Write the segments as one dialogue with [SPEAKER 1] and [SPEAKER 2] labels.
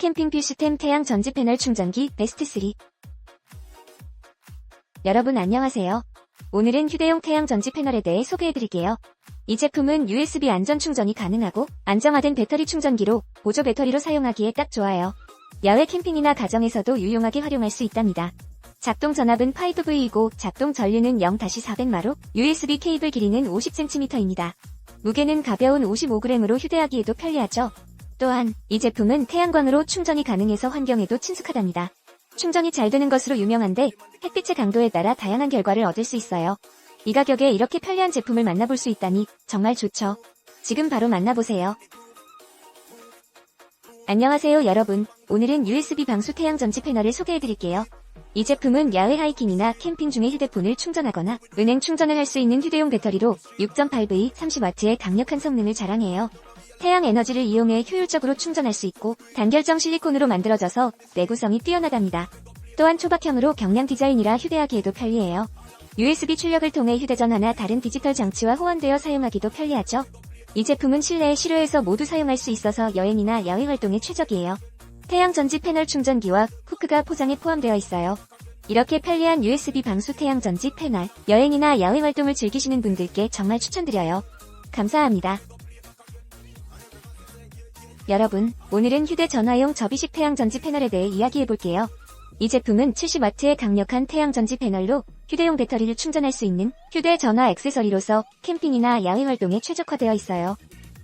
[SPEAKER 1] 캠핑 필수템 태양 전지 패널 충전기 베스트 3 여러분 안녕하세요. 오늘은 휴대용 태양 전지 패널에 대해 소개해드릴게요. 이 제품은 USB 안전 충전이 가능하고 안정화된 배터리 충전기로 보조 배터리로 사용하기에 딱 좋아요. 야외 캠핑이나 가정에서도 유용하게 활용할 수 있답니다. 작동 전압은 5V이고 작동 전류는 0-400마로 USB 케이블 길이는 50cm입니다. 무게는 가벼운 55g으로 휴대하기에도 편리하죠. 또한 이 제품은 태양광으로 충전이 가능해서 환경에도 친숙하답니다. 충전이 잘 되는 것으로 유명한데 햇빛의 강도에 따라 다양한 결과를 얻을 수 있어요. 이 가격에 이렇게 편리한 제품을 만나볼 수 있다니 정말 좋죠. 지금 바로 만나보세요. 안녕하세요 여러분. 오늘은 USB 방수 태양 전지 패널을 소개해드릴게요. 이 제품은 야외 하이킹이나 캠핑 중에 휴대폰을 충전하거나 은행 충전을 할 수 있는 휴대용 배터리로 6.8V 30W의 강력한 성능을 자랑해요. 태양 에너지를 이용해 효율적으로 충전할 수 있고 단결정 실리콘으로 만들어져서 내구성이 뛰어나답니다. 또한 초박형으로 경량 디자인이라 휴대하기에도 편리해요. USB 출력을 통해 휴대전화나 다른 디지털 장치와 호환되어 사용하기도 편리하죠. 이 제품은 실내에 실외에서 모두 사용할 수 있어서 여행이나 야외 활동에 최적이에요. 태양 전지 패널 충전기와 후크가 포장에 포함되어 있어요. 이렇게 편리한 USB 방수 태양 전지 패널, 여행이나 야외 활동을 즐기시는 분들께 정말 추천드려요. 감사합니다. 여러분, 오늘은 휴대전화용 접이식 태양전지 패널에 대해 이야기해볼게요. 이 제품은 70W의 강력한 태양전지 패널로 휴대용 배터리를 충전할 수 있는 휴대전화 액세서리로서 캠핑이나 야외 활동에 최적화되어 있어요.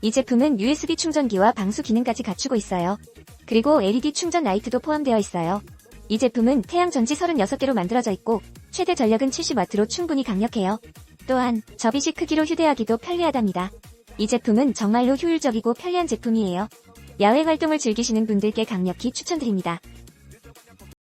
[SPEAKER 1] 이 제품은 USB 충전기와 방수 기능까지 갖추고 있어요. 그리고 LED 충전 라이트도 포함되어 있어요. 이 제품은 태양전지 36개로 만들어져 있고 최대 전력은 70W로 충분히 강력해요. 또한 접이식 크기로 휴대하기도 편리하답니다. 이 제품은 정말로 효율적이고 편리한 제품이에요. 야외 활동을 즐기시는 분들께 강력히 추천드립니다.